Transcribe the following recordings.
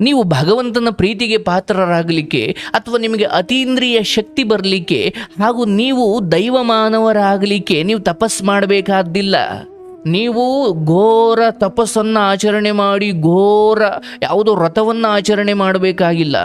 ನೀವು ಭಗವಂತನ ಪ್ರೀತಿಗೆ ಪಾತ್ರರಾಗಲಿಕ್ಕೆ ಅಥವಾ ನಿಮಗೆ ಅತೀಂದ್ರಿಯ ಶಕ್ತಿ ಬರಲಿಕ್ಕೆ ಹಾಗೂ ನೀವು ದೈವ ಮಾನವರಾಗಲಿಕ್ಕೆ ನೀವು ತಪಸ್ ಮಾಡಬೇಕಾದ್ದಿಲ್ಲ. ನೀವು ಘೋರ ತಪಸ್ಸನ್ನು ಆಚರಣೆ ಮಾಡಿ, ಘೋರ ಯಾವುದೋ ವ್ರತವನ್ನು ಆಚರಣೆ ಮಾಡಬೇಕಾಗಿಲ್ಲ.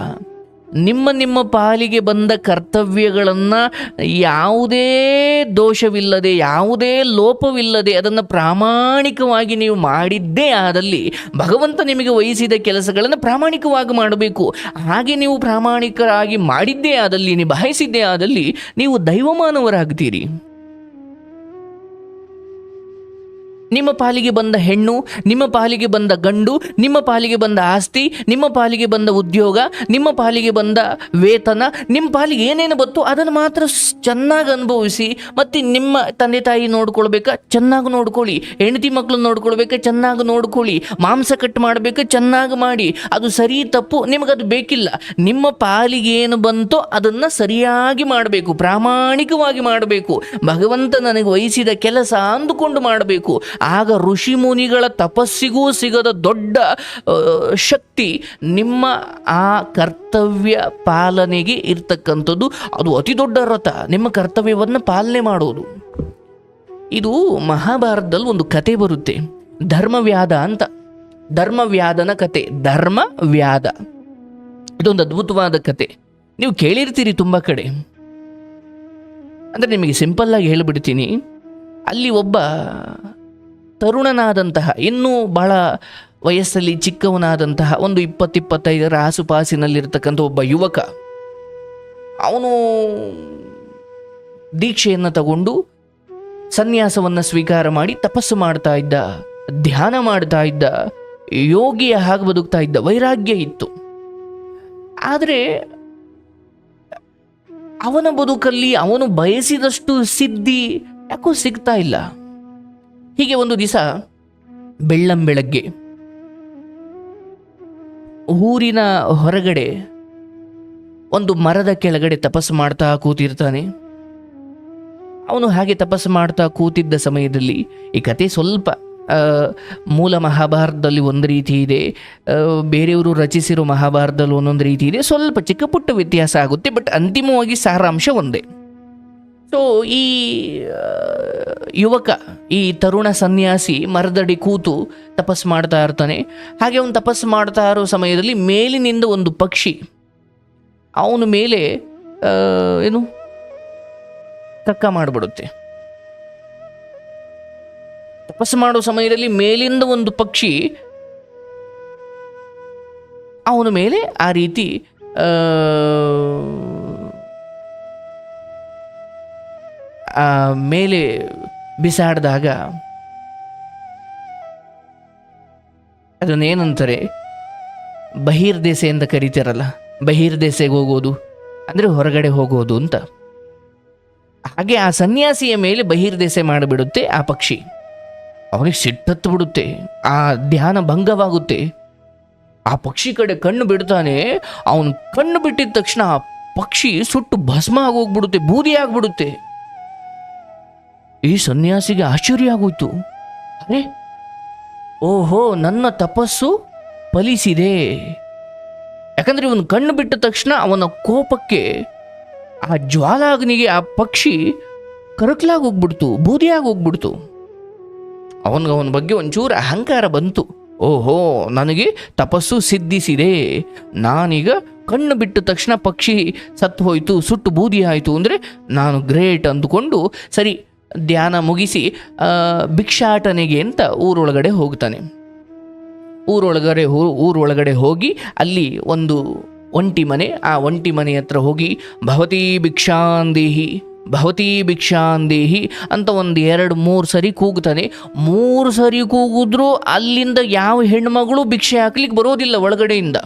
ನಿಮ್ಮ ನಿಮ್ಮ ಪಾಲಿಗೆ ಬಂದ ಕರ್ತವ್ಯಗಳನ್ನು ಯಾವುದೇ ದೋಷವಿಲ್ಲದೆ, ಯಾವುದೇ ಲೋಪವಿಲ್ಲದೆ ಅದನ್ನು ಪ್ರಾಮಾಣಿಕವಾಗಿ ನೀವು ಮಾಡಿದ್ದೇ ಆದಲ್ಲಿ ಭಗವಂತ ನಿಮಗೆ ವಹಿಸಿದ ಕೆಲಸಗಳನ್ನು ಪ್ರಾಮಾಣಿಕವಾಗಿ ಮಾಡಬೇಕು. ಹಾಗೆ ನೀವು ಪ್ರಾಮಾಣಿಕರಾಗಿ ಮಾಡಿದ್ದೇ ಆದಲ್ಲಿ, ನಿಭಾಯಿಸಿದ್ದೇ ಆದಲ್ಲಿ ನೀವು ದೈವಮಾನವರಾಗ್ತೀರಿ. ನಿಮ್ಮ ಪಾಲಿಗೆ ಬಂದ ಹೆಣ್ಣು, ನಿಮ್ಮ ಪಾಲಿಗೆ ಬಂದ ಗಂಡು, ನಿಮ್ಮ ಪಾಲಿಗೆ ಬಂದ ಆಸ್ತಿ, ನಿಮ್ಮ ಪಾಲಿಗೆ ಬಂದ ಉದ್ಯೋಗ, ನಿಮ್ಮ ಪಾಲಿಗೆ ಬಂದ ವೇತನ, ನಿಮ್ಮ ಪಾಲಿಗೆ ಏನೇನು ಬಂತು ಅದನ್ನು ಮಾತ್ರ ಚೆನ್ನಾಗಿ ಅನುಭವಿಸಿ ಮತ್ತು ನಿಮ್ಮ ತಂದೆ ತಾಯಿ ನೋಡ್ಕೊಳ್ಬೇಕಾ? ಚೆನ್ನಾಗಿ ನೋಡ್ಕೊಳ್ಳಿ. ಹೆಂಡತಿ ಮಕ್ಕಳು ನೋಡ್ಕೊಳ್ಬೇಕಾ? ಚೆನ್ನಾಗಿ ನೋಡ್ಕೊಳ್ಳಿ. ಮಾಂಸ ಕಟ್ ಮಾಡಬೇಕು? ಚೆನ್ನಾಗಿ ಮಾಡಿ. ಅದು ಸರಿ ತಪ್ಪು, ನಿಮಗದು ಬೇಕಿಲ್ಲ. ನಿಮ್ಮ ಪಾಲಿಗೆ ಏನು ಬಂತೋ ಅದನ್ನು ಸರಿಯಾಗಿ ಮಾಡಬೇಕು, ಪ್ರಾಮಾಣಿಕವಾಗಿ ಮಾಡಬೇಕು. ಭಗವಂತ ನನಗೆ ವಹಿಸಿದ ಕೆಲಸ ಅಂದುಕೊಂಡು ಮಾಡಬೇಕು. ಆಗ ಋಷಿ ಮುನಿಗಳ ತಪಸ್ಸಿಗೂ ಸಿಗದ ದೊಡ್ಡ ಶಕ್ತಿ ನಿಮ್ಮ ಆ ಕರ್ತವ್ಯ ಪಾಲನೆಗೆ ಇರ್ತಕ್ಕಂಥದ್ದು. ಅದು ಅತಿ ದೊಡ್ಡ ರಥ. ನಿಮ್ಮ ಕರ್ತವ್ಯವನ್ನು ಪಾಲನೆ ಮಾಡೋದು ಇದು ಮಹಾಭಾರತದಲ್ಲಿ ಒಂದು ಕತೆ ಬರುತ್ತೆ. ಧರ್ಮವ್ಯಾದ ಅಂತ. ಧರ್ಮವ್ಯಾದನ ಕತೆ. ಧರ್ಮವ್ಯಾದ. ಇದೊಂದು ಅದ್ಭುತವಾದ ಕತೆ. ನೀವು ಕೇಳಿರ್ತೀರಿ ತುಂಬ ಕಡೆ. ಅಂದರೆ ನಿಮಗೆ ಸಿಂಪಲ್ಲಾಗಿ ಹೇಳಿಬಿಡ್ತೀನಿ. ಅಲ್ಲಿ ಒಬ್ಬ ತರುಣನಾದಂತಹ, ಇನ್ನೂ ಬಹಳ ವಯಸ್ಸಲ್ಲಿ ಚಿಕ್ಕವನಾದಂತಹ, ಒಂದು ಇಪ್ಪತ್ತಿಪ್ಪತ್ತೈದರ ಆಸುಪಾಸಿನಲ್ಲಿರ್ತಕ್ಕಂಥ ಒಬ್ಬ ಯುವಕ, ಅವನು ದೀಕ್ಷೆಯನ್ನು ತಗೊಂಡು ಸನ್ಯಾಸವನ್ನು ಸ್ವೀಕಾರ ಮಾಡಿ ತಪಸ್ಸು ಮಾಡ್ತಾ ಇದ್ದ, ಧ್ಯಾನ ಮಾಡ್ತಾ ಇದ್ದ, ಯೋಗಿಯ ಹಾಗೆ ಬದುಕ್ತಾ ಇದ್ದ, ವೈರಾಗ್ಯ ಇತ್ತು. ಆದರೆ ಅವನ ಬದುಕಲ್ಲಿ ಅವನು ಬಯಸಿದಷ್ಟು ಸಿದ್ಧಿ ಯಾಕೋ ಸಿಗ್ತಾ ಇಲ್ಲ. ಹೀಗೆ ಒಂದು ದಿವಸ ಬೆಳ್ಳಂ ಬೆಳಗ್ಗೆ ಊರಿನ ಹೊರಗಡೆ ಒಂದು ಮರದ ಕೆಳಗಡೆ ತಪಸ್ಸು ಮಾಡ್ತಾ ಕೂತಿರ್ತಾನೆ. ಅವನು ಹಾಗೆ ತಪಸ್ಸು ಮಾಡ್ತಾ ಕೂತಿದ್ದ ಸಮಯದಲ್ಲಿ ಈ ಕತೆ ಸ್ವಲ್ಪ ಮೂಲ ಮಹಾಭಾರತದಲ್ಲಿ ಒಂದು ರೀತಿ ಇದೆ ಬೇರೆಯವರು ರಚಿಸಿರೋ ಮಹಾಭಾರತದಲ್ಲಿ ಒಂದೊಂದು ರೀತಿ ಇದೆ. ಸ್ವಲ್ಪ ಚಿಕ್ಕ ಪುಟ್ಟ ವ್ಯತ್ಯಾಸ ಆಗುತ್ತೆ, ಬಟ್ ಅಂತಿಮವಾಗಿ ಸಾರಾಂಶ ಒಂದೇ. ಸೊ ಈ ಯುವಕ, ಈ ತರುಣ ಸನ್ಯಾಸಿ ಮರದಡಿ ಕೂತು ತಪಸ್ಸು ಮಾಡ್ತಾ ಇರ್ತಾನೆ. ಹಾಗೆ ಅವನು ತಪಸ್ಸು ಮಾಡ್ತಾ ಇರೋ ಸಮಯದಲ್ಲಿ ಮೇಲಿನಿಂದ ಒಂದು ಪಕ್ಷಿ ಅವನ ಮೇಲೆ ಏನು? ಕಕ್ಕ ಮಾಡಿಬಿಡುತ್ತೆ. ತಪಸ್ಸು ಮಾಡೋ ಸಮಯದಲ್ಲಿ ಮೇಲಿಂದ ಒಂದು ಪಕ್ಷಿ ಅವನ ಮೇಲೆ ಆ ರೀತಿ ಮೇಲೆ ಬಿಸಾಡಿದಾಗ ಅದನ್ನೇನಂತಾರೆ? ಬಹಿರ್ದೇಸೆ ಅಂತ ಕರೀತಾರಲ್ಲ ಬಹಿರ್ದೇಸೆಗೆ ಹೋಗೋದು, ಅಂದರೆ ಹೊರಗಡೆ ಹೋಗೋದು ಅಂತ. ಹಾಗೆ ಆ ಸನ್ಯಾಸಿಯ ಮೇಲೆ ಬಹಿರ್ದೇಸೆ ಮಾಡಿಬಿಡುತ್ತೆ ಆ ಪಕ್ಷಿ. ಅವನಿಗೆ ಸಿಟ್ಟತ್ತು ಬಿಡುತ್ತೆ, ಆ ಧ್ಯಾನ ಭಂಗವಾಗುತ್ತೆ. ಆ ಪಕ್ಷಿ ಕಡೆ ಕಣ್ಣು ಬಿಡ್ತಾನೆ, ಅವನು ಕಣ್ಣು ಬಿಟ್ಟಿದ ತಕ್ಷಣ ಆ ಪಕ್ಷಿ ಸುಟ್ಟು ಭಸ್ಮ ಆಗೋಗ್ಬಿಡುತ್ತೆ, ಬೂದಿ ಆಗ್ಬಿಡುತ್ತೆ. ಈ ಸನ್ಯಾಸಿಗೆ ಆಶ್ಚರ್ಯ ಆಗೋಯ್ತು ಅರೆ, ಓಹೋ, ನನ್ನ ತಪಸ್ಸು ಫಲಿಸಿದೆ. ಯಾಕಂದ್ರೆ ಇವನು ಕಣ್ಣು ಬಿಟ್ಟ ತಕ್ಷಣ ಅವನ ಕೋಪಕ್ಕೆ ಆ ಜ್ವಾಲಾಗ್ನಿಗೆ ಆ ಪಕ್ಷಿ ಕರಕ್ಲಾಗಿ ಹೋಗ್ಬಿಡ್ತು ಬೂದಿಯಾಗಿ ಹೋಗ್ಬಿಡ್ತು ಅವನಿಗೆ ಅವನ ಬಗ್ಗೆ ಒಂಚೂರು ಅಹಂಕಾರ ಬಂತು. ಓಹೋ, ನನಗೆ ತಪಸ್ಸು ಸಿದ್ಧಿಸಿದೆ. ನಾನೀಗ ಕಣ್ಣು ಬಿಟ್ಟ ತಕ್ಷಣ ಪಕ್ಷಿ ಸತ್ತು ಹೋಯಿತು, ಸುಟ್ಟು ಬೂದಿ ಆಯಿತು ಅಂದರೆ ನಾನು ಗ್ರೇಟ್ ಅಂದುಕೊಂಡು ಸರಿ ಧ್ಯಾನ ಮುಗಿಸಿ ಭಿಕ್ಷಾಟನೆಗೆ ಅಂತ ಊರೊಳಗಡೆ ಹೋಗ್ತಾನೆ. ಊರೊಳಗಡೆ ಹೋ, ಊರೊಳಗಡೆ ಹೋಗಿ ಅಲ್ಲಿ ಒಂದು ಒಂಟಿ ಮನೆ, ಆ ಒಂಟಿ ಮನೆ ಹತ್ರ ಹೋಗಿ, ಭವತಿ ಭಿಕ್ಷಾಂದೇಹಿ ಭವತಿ ಭಿಕ್ಷಾಂದೇಹಿ ಅಂತ ಒಂದು ಎರಡು ಮೂರು ಸರಿ ಕೂಗ್ತಾನೆ. ಮೂರು ಸರಿ ಕೂಗಿದ್ರೂ ಅಲ್ಲಿಂದ ಯಾವ ಹೆಣ್ಮಗಳು ಭಿಕ್ಷೆ ಹಾಕ್ಲಿಕ್ಕೆ ಬರೋದಿಲ್ಲ ಒಳಗಡೆಯಿಂದ.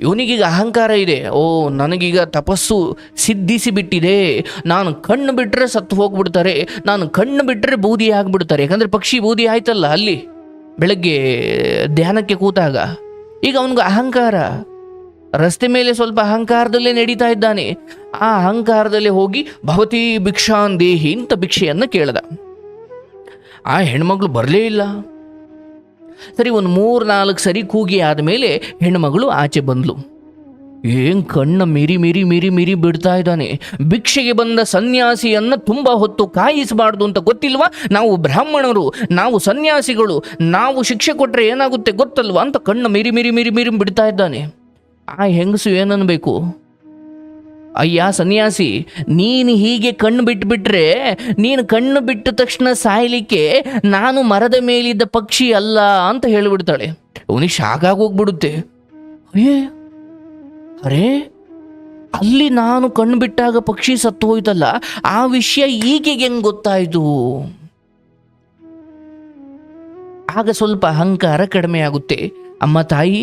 ಇವನಿಗೀಗ ಅಹಂಕಾರ ಇದೆ. ಓ, ನನಗೀಗ ತಪಸ್ಸು ಸಿದ್ಧಿಸಿ ಬಿಟ್ಟಿದೆ ನಾನು ಕಣ್ಣು ಬಿಟ್ಟರೆ ಸತ್ತು ಹೋಗ್ಬಿಡ್ತಾರೆ. ನಾನು ಕಣ್ಣು ಬಿಟ್ಟರೆ ಬೂದಿ ಆಗಿಬಿಡ್ತಾರೆ. ಯಾಕಂದರೆ ಪಕ್ಷಿ ಬೂದಿ ಆಯ್ತಲ್ಲ ಅಲ್ಲಿ? ಬೆಳಗ್ಗೆ ಧ್ಯಾನಕ್ಕೆ ಕೂತಾಗ. ಈಗ ಅವನಿಗೆ ಅಹಂಕಾರ. ರಸ್ತೆ ಮೇಲೆ ಸ್ವಲ್ಪ ಅಹಂಕಾರದಲ್ಲೇ ನಡೀತಾ ಇದ್ದಾನೆ. ಆ ಅಹಂಕಾರದಲ್ಲೇ ಹೋಗಿ ಭವತಿ ಭಿಕ್ಷಾನ್ ದೇಹಿ ಅಂತ ಭಿಕ್ಷೆಯನ್ನು ಕೇಳ್ದ. ಆ ಹೆಣ್ಮಗಳು ಬರಲೇ ಇಲ್ಲ. ಸರಿ, ಒಂದು ಮೂರು ನಾಲ್ಕು ಸರಿ ಕೂಗಿ ಆದಮೇಲೆ ಹೆಣ್ಮಗಳು ಆಚೆ ಬಂದ್ಲು. ಏನ್ ಕಣ್ಣ ಮಿರಿ ಮಿರಿ ಮಿರಿ ಮಿರಿ ಬಿಡ್ತಾ ಇದ್ದಾನೆ. ಭಿಕ್ಷೆಗೆ ಬಂದ ಸನ್ಯಾಸಿಯನ್ನ ತುಂಬಾ ಹೊತ್ತು ಕಾಯಿಸಬಾರ್ದು ಅಂತ ಗೊತ್ತಿಲ್ವಾ? ನಾವು ಬ್ರಾಹ್ಮಣರು, ನಾವು ಸನ್ಯಾಸಿಗಳು, ನಾವು ಶಿಕ್ಷೆ ಕೊಟ್ಟರೆ ಏನಾಗುತ್ತೆ ಗೊತ್ತಲ್ವಾ ಅಂತ ಕಣ್ಣ ಮಿರಿ ಮಿರಿ ಮಿರಿ ಮಿರಿ ಬಿಡ್ತಾ ಇದ್ದಾನೆ. ಆ ಹೆಂಗಸು ಏನನ್ಬೇಕು? ಅಯ್ಯ ಸನ್ಯಾಸಿ, ನೀನು ಹೀಗೆ ಕಣ್ಣು ಬಿಟ್ಬಿಟ್ರೆ, ನೀನು ಕಣ್ಣು ಬಿಟ್ಟ ತಕ್ಷಣ ಸಾಯಲಿಕ್ಕೆ ನಾನು ಮರದ ಮೇಲಿದ್ದ ಪಕ್ಷಿ ಅಲ್ಲ ಅಂತ ಹೇಳಿಬಿಡ್ತಾಳೆ. ಅವನಿಗೆ ಶಾಕ್ ಹೋಗ್ಬಿಡುತ್ತೆ. ಅಯ್ಯೇ, ಅರೇ, ಅಲ್ಲಿ ನಾನು ಕಣ್ಣು ಬಿಟ್ಟಾಗ ಪಕ್ಷಿ ಸತ್ತು ಹೋಯ್ತಲ್ಲ, ಆ ವಿಷಯ ಈಗೆಗೆ ಹೆಂಗೆ ಗೊತ್ತಾಯಿತು? ಆಗ ಸ್ವಲ್ಪ ಅಹಂಕಾರ ಕಡಿಮೆ ಆಗುತ್ತೆ. ಅಮ್ಮ ತಾಯಿ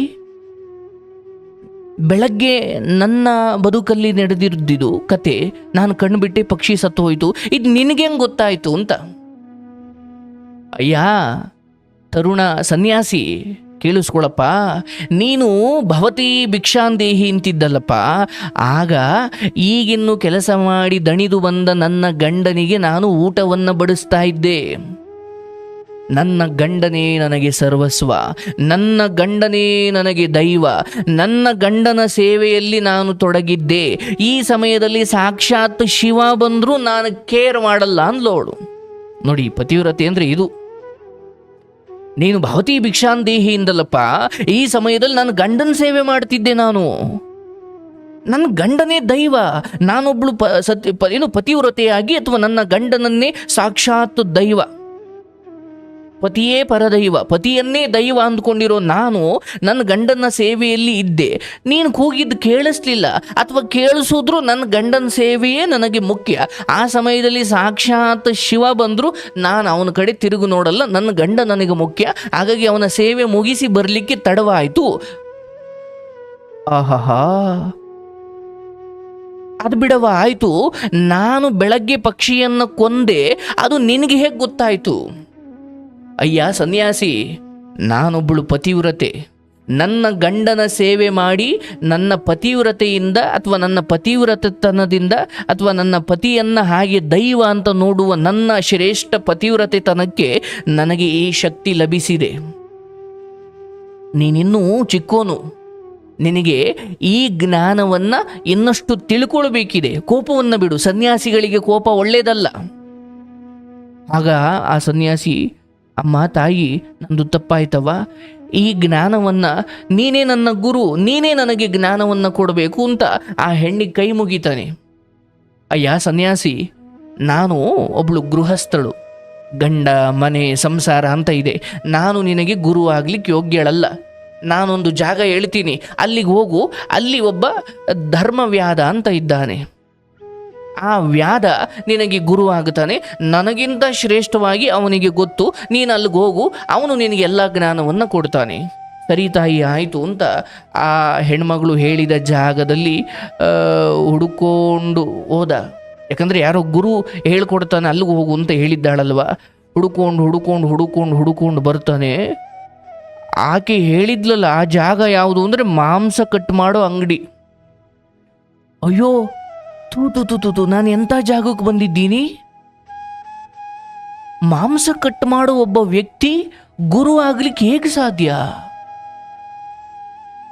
ಬೆಳಗ್ಗೆ ನನ್ನ ಬದುಕಲ್ಲಿ ನಡೆದಿದ್ದಿದ್ದು ಕತೆ, ನಾನು ಕಣ್ಣು ಬಿಟ್ಟೆ ಪಕ್ಷಿ ಸತ್ತು ಹೋಯ್ತು. ಇದು ನಿನಗೆ ಗೊತ್ತಾಯಿತು ಅಂತ? ಅಯ್ಯ, ತರುಣ ಸನ್ಯಾಸಿ, ಕೇಳಿಸ್ಕೊಳಪ್ಪ. ನೀನು ಭವತಿ ಭಿಕ್ಷಾಂದೇಹಿ ಅಂತಿದ್ದಲ್ಲಪ್ಪ. ಆಗ ಈಗಿನ್ನು ಕೆಲಸ ಮಾಡಿ ದಣಿದು ಬಂದ ನನ್ನ ಗಂಡನಿಗೆ ನಾನು ಊಟವನ್ನು ಬಡಿಸ್ತಾ ಇದ್ದೆ. ನನ್ನ ಗಂಡನೇ ನನಗೆ ಸರ್ವಸ್ವ, ನನ್ನ ಗಂಡನೇ ನನಗೆ ದೈವ, ನನ್ನ ಗಂಡನ ಸೇವೆಯಲ್ಲಿ ನಾನು ತೊಡಗಿದ್ದೆ. ಈ ಸಮಯದಲ್ಲಿ ಸಾಕ್ಷಾತ್ ಶಿವ ಬಂದರೂ ನಾನು ಕೇರ್ ಮಾಡಲ್ಲ ಅಂದ್ಲೋಳು ನೋಡಿ, ಪತಿವ್ರತೆ ಅಂದರೆ ಇದು. ನೀನು ಭವತಿ ಭಿಕ್ಷಾಂದೇಹಿಯಿಂದಲ್ಲಪ್ಪ ಈ ಸಮಯದಲ್ಲಿ ನಾನು ಗಂಡನ ಸೇವೆ ಮಾಡ್ತಿದ್ದೆ ನಾನು. ನನ್ನ ಗಂಡನೇ ದೈವ, ನಾನೊಬ್ಳು ಪ ಸತ್ಯ ಏನು ಪತಿವ್ರತೆಯಾಗಿ ಅಥವಾ ನನ್ನ ಗಂಡನನ್ನೇ ಸಾಕ್ಷಾತ್ ದೈವ. ಪತಿಯೇ ಪರದೈವ, ಪತಿಯನ್ನೇ ದೈವ ಅಂದ್ಕೊಂಡಿರೋ ನಾನು ನನ್ನ ಗಂಡನ ಸೇವೆಯಲ್ಲಿ ಇದ್ದೆ. ನೀನು ಕೂಗಿದ್ದು ಕೇಳಿಸ್ಲಿಲ್ಲ ಅಥವಾ ಕೇಳಿಸಿದ್ರು ನನ್ನ ಗಂಡನ ಸೇವೆಯೇ ನನಗೆ ಮುಖ್ಯ. ಆ ಸಮಯದಲ್ಲಿ ಸಾಕ್ಷಾತ್ ಶಿವ ಬಂದರೂ, ನಾನು ಅವನ ಕಡೆ ತಿರುಗು ನೋಡಲ್ಲ, ನನ್ನ ಗಂಡ ನನಗೆ ಮುಖ್ಯ. ಹಾಗಾಗಿ ಅವನ ಸೇವೆ ಮುಗಿಸಿ ಬರಲಿಕ್ಕೆ ತಡವಾಯಿತು. ಆಹಾ ಅದು ಬಿಡವ, ಆಯಿತು. ನಾನು ಬೆಳಗ್ಗೆ ಪಕ್ಷಿಯನ್ನು ಕೊಂದೆ, ಅದು ನಿನಗೆ ಹೇಗೆ ಗೊತ್ತಾಯಿತು? ಅಯ್ಯ ಸನ್ಯಾಸಿ, ನಾನೊಬ್ಬಳು ಪತಿವ್ರತೆ. ನನ್ನ ಗಂಡನ ಸೇವೆ ಮಾಡಿ ನನ್ನ ಪತಿವ್ರತೆಯಿಂದ ಅಥವಾ ನನ್ನ ಪತಿವ್ರತತನದಿಂದ ಅಥವಾ ನನ್ನ ಪತಿಯನ್ನು ಹಾಗೆ ದೈವ ಅಂತ ನೋಡುವ ನನ್ನ ಶ್ರೇಷ್ಠ ಪತಿವ್ರತೆತನಕ್ಕೆ ನನಗೆ ಈ ಶಕ್ತಿ ಲಭಿಸಿದೆ. ನೀನಿನ್ನೂ ಚಿಕ್ಕೋನು. ನಿನಗೆ ಈ ಜ್ಞಾನವನ್ನು ಇನ್ನಷ್ಟು ತಿಳ್ಕೊಳ್ಬೇಕಿದೆ. ಕೋಪವನ್ನು ಬಿಡು. ಸನ್ಯಾಸಿಗಳಿಗೆ ಕೋಪ ಒಳ್ಳೆಯದಲ್ಲ ಆಗ ಆ ಸನ್ಯಾಸಿ ಅಮ್ಮ, ತಾಯಿ, ನಂದು ತಪ್ಪಾಯ್ತವ ಈ ಜ್ಞಾನವನ್ನು ನೀನೇ ನನ್ನ ಗುರು, ನೀನೇ ನನಗೆ ಜ್ಞಾನವನ್ನು ಕೊಡಬೇಕು ಅಂತ ಆ ಹೆಣ್ಣಿಗೆ ಕೈ ಮುಗಿತಾನೆ. ಅಯ್ಯ ಸನ್ಯಾಸಿ, ನಾನು ಒಬ್ಳು ಗೃಹಸ್ಥಳು. ಗಂಡ, ಮನೆ, ಸಂಸಾರ ಅಂತ ಇದೆ. ನಾನು ನಿನಗೆ ಗುರು ಆಗ್ಲಿಕ್ಕೆ ಯೋಗ್ಯಳಲ್ಲ. ನಾನೊಂದು ಜಾಗ ಹೇಳ್ತೀನಿ ಅಲ್ಲಿಗೆ ಹೋಗು, ಅಲ್ಲಿ ಒಬ್ಬ ಧರ್ಮವ್ಯಾದ ಅಂತ ಇದ್ದಾನೆ. ಆ ವ್ಯಾದ ನಿನಗೆ ಗುರು ಆಗುತ್ತಾನೆ ನನಗಿಂತ ಶ್ರೇಷ್ಠವಾಗಿ ಅವನಿಗೆ ಗೊತ್ತು. ನೀನು ಅಲ್ಲಿಗೆ ಹೋಗು. ಅವನು ನಿನಗೆ ಎಲ್ಲ ಜ್ಞಾನವನ್ನು ಕೊಡ್ತಾನೆ. ಸರಿ ತಾಯಿ, ಆಯಿತು ಅಂತ ಆ ಹೆಣ್ಮಗಳು ಹೇಳಿದ ಜಾಗದಲ್ಲಿ ಹುಡುಕೊಂಡು ಹೋದ. ಯಾಕಂದರೆ ಯಾರೋ ಗುರು ಹೇಳ್ಕೊಡ್ತಾನೆ, ಅಲ್ಲಿಗೆ ಹೋಗು ಅಂತ ಹೇಳಿದ್ದಾಳಲ್ವ? ಹುಡುಕೊಂಡು ಹುಡುಕೊಂಡು ಹುಡುಕೊಂಡು ಹುಡುಕೊಂಡು ಬರ್ತಾನೆ. ಆಕೆ ಹೇಳಿದ್ಲಲ್ಲ, ಆ ಜಾಗ ಯಾವುದು ಅಂದರೆ ಮಾಂಸ ಕಟ್ ಮಾಡೋ ಅಂಗಡಿ. ಅಯ್ಯೋ ತೂ, ತು ತು ನಾನು ಎಂಥ ಜಾಗಕ್ಕೆ ಬಂದಿದ್ದೀನಿ? ಮಾಂಸ ಕಟ್ ಮಾಡೋ ಒಬ್ಬ ವ್ಯಕ್ತಿ ಗುರು ಆಗ್ಲಿಕ್ಕೆ ಹೇಗೆ ಸಾಧ್ಯ?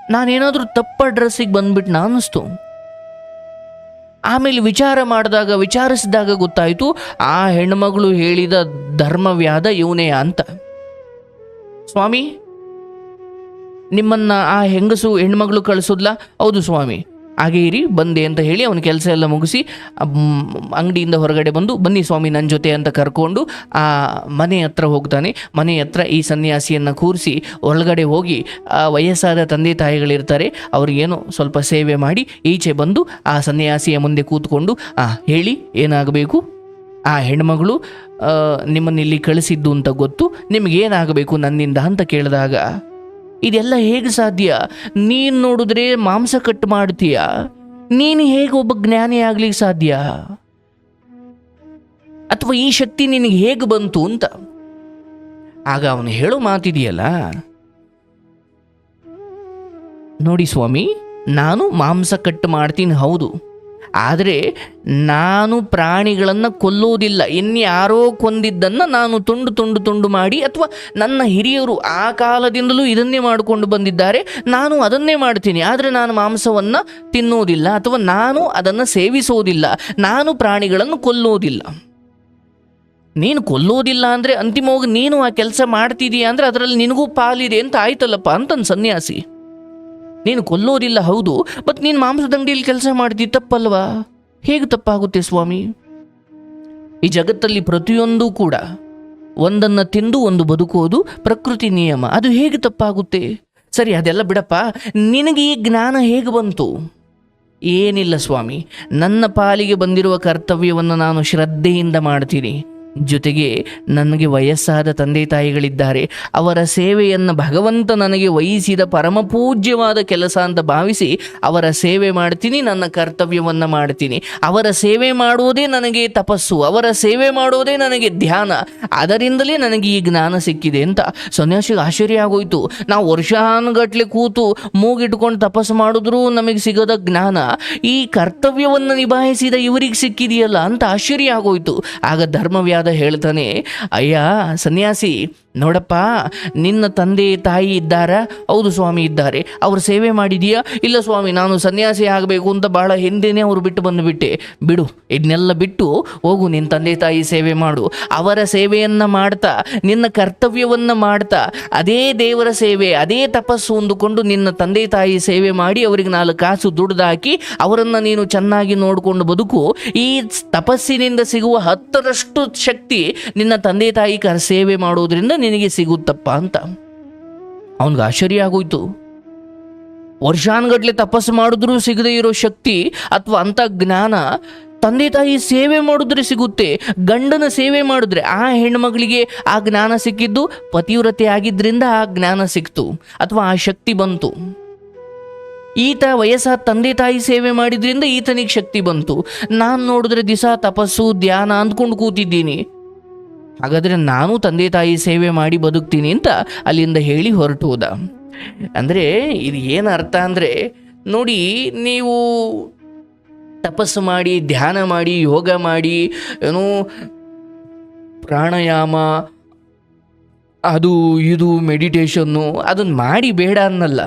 ನಾನೇನಾದರೂ ತಪ್ಪ ಡ್ರೆಸ್ಸಿಗೆ ಬಂದ್ಬಿಟ್ಟು ಅನ್ನಿಸ್ತು ಆಮೇಲೆ ವಿಚಾರ ಮಾಡಿದಾಗ, ವಿಚಾರಿಸಿದಾಗ ಗೊತ್ತಾಯಿತು, ಆ ಹೆಣ್ಮಗಳು ಹೇಳಿದ ಧರ್ಮವ್ಯಾದ ಇವನೇ ಅಂತ. ಸ್ವಾಮಿ, ನಿಮ್ಮನ್ನ ಆ ಹೆಂಗಸು ಹೆಣ್ಮಗಳು ಕಳಿಸೋದ್ಲ? ಹೌದು ಸ್ವಾಮಿ. ಹಾಗೆ ಇರಿ, ಬಂದೆ ಅಂತ ಹೇಳಿ ಅವನ ಕೆಲಸ ಎಲ್ಲ ಮುಗಿಸಿ ಅಂಗಡಿಯಿಂದ ಹೊರಗಡೆ ಬಂದು, ಬನ್ನಿ ಸ್ವಾಮಿ ನನ್ನ ಜೊತೆ ಅಂತ ಕರ್ಕೊಂಡು, ಆ, ಮನೆ ಹತ್ರ ಹೋಗ್ತಾನೆ. ಮನೆ ಹತ್ರ ಈ ಸನ್ಯಾಸಿಯನ್ನು ಕೂರಿಸಿ, ಒಳಗಡೆ ಹೋಗಿ, ಆ, ವಯಸ್ಸಾದ ತಂದೆ ತಾಯಿಗಳಿರ್ತಾರೆ ಅವ್ರಿಗೇನೋ ಸ್ವಲ್ಪ ಸೇವೆ ಮಾಡಿ, ಈಚೆ ಬಂದು, ಆ ಸನ್ಯಾಸಿಯ ಮುಂದೆ ಕೂತ್ಕೊಂಡು, ಆ, ಹೇಳಿ, ಏನಾಗಬೇಕು? ಆ ಹೆಣ್ಮಗಳು ನಿಮ್ಮನ್ನಿಲ್ಲಿ ಕಳಿಸಿದ್ದು ಅಂತ ಗೊತ್ತು ನಿಮಗೇನಾಗಬೇಕು ನನ್ನಿಂದ ಅಂತ ಕೇಳಿದಾಗ ಇದೆಲ್ಲ ಹೇಗೆ ಸಾಧ್ಯ? ನೀನು ನೋಡಿದ್ರೆ ಮಾಂಸ ಕಟ್ ಮಾಡ್ತೀಯ. ನೀನು ಹೇಗೆ ಒಬ್ಬ ಜ್ಞಾನಿ ಆಗ್ಲಿಕ್ಕೆ ಸಾಧ್ಯ? ಅಥವಾ ಈ ಶಕ್ತಿ ನಿನಗೆ ಹೇಗೆ ಬಂತು ಅಂತ? ಆಗ ಅವನು ಹೇಳೋ ಮಾತಿದೆಯಲ್ಲ? ನೋಡಿ ಸ್ವಾಮಿ, ನಾನು ಮಾಂಸ ಕಟ್ ಮಾಡ್ತೀನಿ, ಹೌದು. ಆದರೆ ನಾನು ಪ್ರಾಣಿಗಳನ್ನು ಕೊಲ್ಲುವುದಿಲ್ಲ. ಇನ್ಯಾರೋ ಕೊಂದಿದ್ದನ್ನು ನಾನು ತುಂಡು ತುಂಡು ತುಂಡು ಮಾಡಿ ಅಥವಾ ನನ್ನ ಹಿರಿಯರು ಆ ಕಾಲದಿಂದಲೂ ಇದನ್ನೇ ಮಾಡಿಕೊಂಡು ಬಂದಿದ್ದಾರೆ. ನಾನು ಅದನ್ನೇ ಮಾಡ್ತೀನಿ. ಆದರೆ ನಾನು ಮಾಂಸವನ್ನು ತಿನ್ನುವುದಿಲ್ಲ ಅಥವಾ ನಾನು ಅದನ್ನು ಸೇವಿಸುವುದಿಲ್ಲ. ನಾನು ಪ್ರಾಣಿಗಳನ್ನು ಕೊಲ್ಲುವುದಿಲ್ಲ. ನೀನು ಕೊಲ್ಲೋದಿಲ್ಲ ಅಂದರೆ ಅಂತಿಮವಾಗಿ ನೀನು ಆ ಕೆಲಸ ಮಾಡ್ತಿದೀಯ ಅಂದರೆ ಅದರಲ್ಲಿ ನಿನಗೂ ಪಾಲಿದೆ ಅಂತ ಆಯ್ತಲ್ಲಪ್ಪ ಅಂತಂದು ಸನ್ಯಾಸಿ. ನೀನು ಕೊಲ್ಲೋದಿಲ್ಲ ಹೌದು. ಬಟ್ ನೀನು ಮಾಂಸದ ಅಂಗಡಿಯಲ್ಲಿ ಕೆಲಸ ಮಾಡ್ತಿ ತಪ್ಪಲ್ವಾ? ಹೇಗೆ ತಪ್ಪಾಗುತ್ತೆ ಸ್ವಾಮಿ? ಈ ಜಗತ್ತಲ್ಲಿ ಪ್ರತಿಯೊಂದೂ ಕೂಡ ಒಂದನ್ನು ತಿಂದು ಒಂದು ಬದುಕೋದು ಪ್ರಕೃತಿ ನಿಯಮ. ಅದು ಹೇಗೆ ತಪ್ಪಾಗುತ್ತೆ? ಸರಿ, ಅದೆಲ್ಲ ಬಿಡಪ್ಪ. ನಿನಗೆ ಈ ಜ್ಞಾನ ಹೇಗೆ ಬಂತು? ಏನಿಲ್ಲ ಸ್ವಾಮಿ. ನನ್ನ ಪಾಲಿಗೆ ಬಂದಿರುವ ಕರ್ತವ್ಯವನ್ನು ನಾನು ಶ್ರದ್ಧೆಯಿಂದ ಮಾಡ್ತೀನಿ. ಜೊತೆಗೆ ನನಗೆ ವಯಸ್ಸಾದ ತಂದೆ ತಾಯಿಗಳಿದ್ದಾರೆ, ಅವರ ಸೇವೆಯನ್ನು ಭಗವಂತ ನನಗೆ ವಹಿಸಿದ ಪರಮಪೂಜ್ಯವಾದ ಕೆಲಸ ಅಂತ ಭಾವಿಸಿ ಅವರ ಸೇವೆ ಮಾಡ್ತೀನಿ, ನನ್ನ ಕರ್ತವ್ಯವನ್ನು ಮಾಡ್ತೀನಿ. ಅವರ ಸೇವೆ ಮಾಡುವುದೇ ನನಗೆ ತಪಸ್ಸು, ಅವರ ಸೇವೆ ಮಾಡುವುದೇ ನನಗೆ ಧ್ಯಾನ. ಅದರಿಂದಲೇ ನನಗೆ ಈ ಜ್ಞಾನ ಸಿಕ್ಕಿದೆ ಅಂತ ಸನ್ಯಾಸಿಗೆ ಆಶ್ಚರ್ಯ ಆಗೋಯ್ತು. ನಾವು ವರ್ಷಾನುಗಟ್ಲೆ ಕೂತು ಮೂಗಿಟ್ಕೊಂಡು ತಪಸ್ಸು ಮಾಡಿದ್ರೂ ನಮಗೆ ಸಿಗದ ಜ್ಞಾನ, ಈ ಕರ್ತವ್ಯವನ್ನು ನಿಭಾಯಿಸಿದ ಇವರಿಗೆ ಸಿಕ್ಕಿದೆಯಲ್ಲ ಅಂತ ಆಶ್ಚರ್ಯ ಆಗೋಯ್ತು. ಆಗ ಧರ್ಮವ್ಯಾದ ಹೇಳ್ತಾನೆ ಅಯ್ಯ ಸನ್ಯಾಸಿ ನೋಡಪ್ಪ, ನಿನ್ನ ತಂದೆ ತಾಯಿ ಇದ್ದಾರಾ? ಹೌದು ಸ್ವಾಮಿ ಇದ್ದಾರೆ. ಅವ್ರ ಸೇವೆ ಮಾಡಿದೀಯಾ? ಇಲ್ಲ ಸ್ವಾಮಿ, ನಾನು ಸನ್ಯಾಸಿ ಆಗಬೇಕು ಅಂತ ಬಹಳ ಹಿಂದೆನೇ ಅವರು ಬಿಟ್ಟು ಬಂದುಬಿಟ್ಟೆ. ಬಿಡು ಇದನ್ನೆಲ್ಲ ಬಿಟ್ಟು ಹೋಗು ನಿನ್ನ ತಂದೆ ತಾಯಿ ಸೇವೆ ಮಾಡು. ಅವರ ಸೇವೆಯನ್ನು ಮಾಡ್ತಾ, ನಿನ್ನ ಕರ್ತವ್ಯವನ್ನು ಮಾಡ್ತಾ, ಅದೇ ದೇವರ ಸೇವೆ, ಅದೇ ತಪಸ್ಸು ಹೊಂದಿಕೊಂಡು ನಿನ್ನ ತಂದೆ ತಾಯಿ ಸೇವೆ ಮಾಡಿ ಅವರಿಗೆ ನಾಲ್ಕು ಕಾಸು ದುಡ್ದಾಕಿ ಅವರನ್ನು ನೀನು ಚೆನ್ನಾಗಿ ನೋಡಿಕೊಂಡು ಬದುಕು. ಈ ತಪಸ್ಸಿನಿಂದ ಸಿಗುವ ಹತ್ತರಷ್ಟು ಶಕ್ತಿ ನಿನ್ನ ತಂದೆ ತಾಯಿ ಸೇವೆ ಮಾಡೋದ್ರಿಂದ ನಿನಗೆ ಸಿಗುತ್ತಪ್ಪ ಅಂತ. ಅವನಿಗೆ ಆಶ್ಚರ್ಯ ಆಗೋಯ್ತು. ವರ್ಷಾನ್ಗಟ್ಲೆ ತಪಸ್ಸು ಮಾಡಿದ್ರೂ ಸಿಗದೇ ಇರೋ ಶಕ್ತಿ ಅಥವಾ ಅಂಥ ಜ್ಞಾನ ತಂದೆ ತಾಯಿ ಸೇವೆ ಮಾಡಿದ್ರೆ ಸಿಗುತ್ತೆ, ಗಂಡನ ಸೇವೆ ಮಾಡಿದ್ರೆ ಆ ಹೆಣ್ಮಗಳಿಗೆ ಆ ಜ್ಞಾನ ಸಿಕ್ಕಿದ್ದು, ಪತಿವ್ರತೆ ಆಗಿದ್ದರಿಂದ ಆ ಜ್ಞಾನ ಸಿಕ್ತು, ಅಥವಾ ಆ ಶಕ್ತಿ ಬಂತು. ಈತ ವಯಸ್ಸಾದ ತಂದೆ ತಾಯಿ ಸೇವೆ ಮಾಡಿದ್ರಿಂದ ಈತನಿಗೆ ಶಕ್ತಿ ಬಂತು. ನಾನು ನೋಡಿದ್ರೆ ದಿಸ ತಪಸ್ಸು, ಧ್ಯಾನ ಅಂದ್ಕೊಂಡು ಕೂತಿದ್ದೀನಿ. ಹಾಗಾದರೆ ನಾನು ತಂದೆ ತಾಯಿ ಸೇವೆ ಮಾಡಿ ಬದುಕ್ತೀನಿ ಅಂತ ಅಲ್ಲಿಂದ ಹೇಳಿ ಹೊರಟು ಹೋದ. ಅಂದರೆ ಇದು ಏನು ಅರ್ಥ ಅಂದರೆ, ನೋಡಿ ನೀವು ತಪಸ್ಸು ಮಾಡಿ, ಧ್ಯಾನ ಮಾಡಿ, ಯೋಗ ಮಾಡಿ, ಏನು ಪ್ರಾಣಾಯಾಮ, ಅದು ಇದು ಮೆಡಿಟೇಷನ್ನು ಅದನ್ನು ಮಾಡಿ ಬೇಡ ಅನ್ನಲ್ಲ.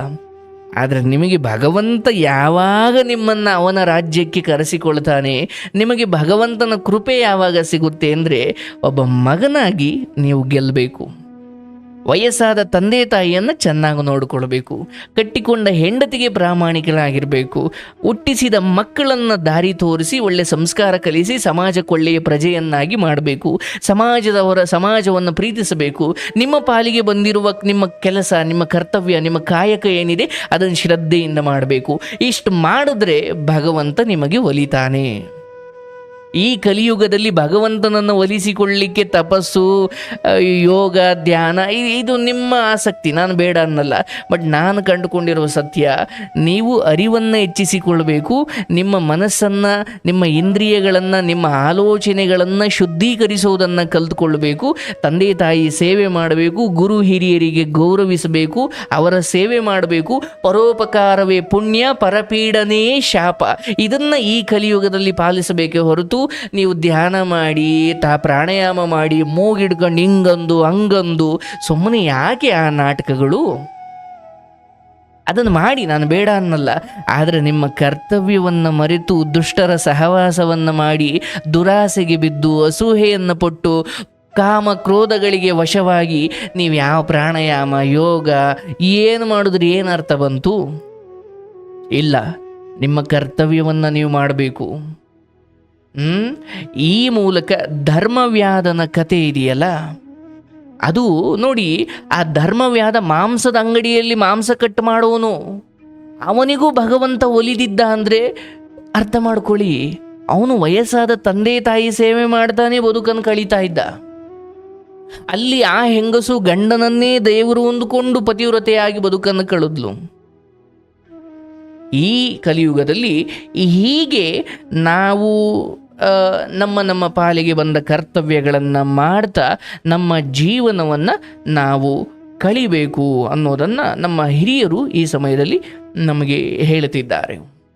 ಆದರೆ ನಿಮಗೆ ಭಗವಂತ ಯಾವಾಗ ನಿಮ್ಮನ್ನು ಅವನ ರಾಜ್ಯಕ್ಕೆ ಕರೆಸಿಕೊಳ್ತಾನೆ, ನಿಮಗೆ ಭಗವಂತನ ಕೃಪೆ ಯಾವಾಗ ಸಿಗುತ್ತೆ ಅಂದರೆ, ಒಬ್ಬ ಮಗನಾಗಿ ನೀವು ಗೆಲ್ಲಬೇಕು ವಯಸ್ಸಾದ ತಂದೆ ತಾಯಿಯನ್ನು ಚೆನ್ನಾಗಿ ನೋಡಿಕೊಳ್ಬೇಕು. ಕಟ್ಟಿಕೊಂಡ ಹೆಂಡತಿಗೆ ಪ್ರಾಮಾಣಿಕರಾಗಿರಬೇಕು ಹುಟ್ಟಿಸಿದ ಮಕ್ಕಳನ್ನು ದಾರಿ ತೋರಿಸಿ, ಒಳ್ಳೆ ಸಂಸ್ಕಾರ ಕಲಿಸಿ ಸಮಾಜಕ್ಕೆ ಒಳ್ಳೆಯ ಪ್ರಜೆಯನ್ನಾಗಿ ಮಾಡಬೇಕು. ಸಮಾಜದವರ ಸಮಾಜವನ್ನು ಪ್ರೀತಿಸಬೇಕು. ನಿಮ್ಮ ಪಾಲಿಗೆ ಬಂದಿರುವ ನಿಮ್ಮ ಕೆಲಸ, ನಿಮ್ಮ ಕರ್ತವ್ಯ, ನಿಮ್ಮ ಕಾಯಕ ಏನಿದೆ, ಅದನ್ನು ಶ್ರದ್ಧೆಯಿಂದ ಮಾಡಬೇಕು. ಇಷ್ಟು ಮಾಡಿದ್ರೆ ಭಗವಂತ ನಿಮಗೆ ಒಲಿತಾನೆ. ಈ ಕಲಿಯುಗದಲ್ಲಿ ಭಗವಂತನನ್ನು ಒಲಿಸಿಕೊಳ್ಳಿಕ್ಕೆ ತಪಸ್ಸು ಯೋಗ, ಧ್ಯಾನ ಇದು ನಿಮ್ಮ ಆಸಕ್ತಿ. ನಾನು ಬೇಡ ಅನ್ನಲ್ಲ. ಬಟ್ ನಾನು ಕಂಡುಕೊಂಡಿರುವ ಸತ್ಯ, ನೀವು ಅರಿವನ್ನು ಹೆಚ್ಚಿಸಿಕೊಳ್ಬೇಕು, ನಿಮ್ಮ ಮನಸ್ಸನ್ನು, ನಿಮ್ಮ ಇಂದ್ರಿಯಗಳನ್ನು, ನಿಮ್ಮ ಆಲೋಚನೆಗಳನ್ನು ಶುದ್ಧೀಕರಿಸುವುದನ್ನು ಕಲಿತುಕೊಳ್ಬೇಕು, ತಂದೆ ತಾಯಿ ಸೇವೆ ಮಾಡಬೇಕು, ಗುರು ಹಿರಿಯರಿಗೆ ಗೌರವಿಸಬೇಕು, ಅವರ ಸೇವೆ ಮಾಡಬೇಕು, ಪರೋಪಕಾರವೇ ಪುಣ್ಯ ಪರಪೀಡನೆಯೇ ಶಾಪ. ಇದನ್ನು ಈ ಕಲಿಯುಗದಲ್ಲಿ ಪಾಲಿಸಬೇಕೇ ಹೊರತು ನೀವು ಧ್ಯಾನ ಮಾಡಿ, ತಾ ಪ್ರಾಣಾಯಾಮ ಮಾಡಿ, ಮೂಗಿಡ್ಕೊಂಡು ಹಿಂಗಂದು, ಹಂಗಂದು, ಸುಮ್ಮನೆ ಯಾಕೆ ಆ ನಾಟಕಗಳು? ಅದನ್ನು ಮಾಡಿ, ನಾನು ಬೇಡ ಅನ್ನಲ್ಲ. ಆದರೆ ನಿಮ್ಮ ಕರ್ತವ್ಯವನ್ನು ಮರೆತು, ದುಷ್ಟರ ಸಹವಾಸವನ್ನು ಮಾಡಿ, ದುರಾಸೆಗೆ ಬಿದ್ದು ಅಸೂಹೆಯನ್ನು ಪಟ್ಟು, ಕಾಮ ಕ್ರೋಧಗಳಿಗೆ ವಶವಾಗಿ, ನೀವು ಯಾವ ಪ್ರಾಣಾಯಾಮ, ಯೋಗ, ಏನು ಮಾಡಿದ್ರೆ ಏನು ಅರ್ಥ ಬಂತು? ಇಲ್ಲ. ನಿಮ್ಮ ಕರ್ತವ್ಯವನ್ನು ನೀವು ಮಾಡಬೇಕು? ಈ ಮೂಲಕ ಧರ್ಮವ್ಯಾದನ ಕತೆ ಇದೆಯಲ್ಲ? ಅದು ನೋಡಿ, ಆ ಧರ್ಮವ್ಯಾದ ಮಾಂಸದ ಅಂಗಡಿಯಲ್ಲಿ ಮಾಂಸ ಕಟ್ ಮಾಡೋನು ಅವನಿಗೂ ಭಗವಂತ ಒಲಿದಿದ್ದ ಅಂದರೆ ಅರ್ಥ ಮಾಡ್ಕೊಳ್ಳಿ, ಅವನು ವಯಸ್ಸಾದ ತಂದೆ ತಾಯಿ ಸೇವೆ ಮಾಡ್ತಾನೆ ಬದುಕನ್ನು ಕಳೀತಾ ಇದ್ದ. ಅಲ್ಲಿ ಆ ಹೆಂಗಸು ಗಂಡನನ್ನೇ ದೇವರು ಹೊಂದಿಕೊಂಡು ಪತಿವ್ರತೆಯಾಗಿ ಬದುಕನ್ನು ಕಳೆದ್ಲು. ಈ ಕಲಿಯುಗದಲ್ಲಿ ಹೀಗೆ ನಾವು ನಮ್ಮ ನಮ್ಮ ಪಾಲಿಗೆ ಬಂದ ಕರ್ತವ್ಯಗಳನ್ನು ಮಾಡ್ತಾ ನಮ್ಮ ಜೀವನವನ್ನು ನಾವು ಕಳಿಬೇಕು ಅನ್ನೋದನ್ನು ನಮ್ಮ ಹಿರಿಯರು ಈ ಸಮಯದಲ್ಲಿ ನಮಗೆ ಹೇಳುತ್ತಿದ್ದಾರೆ.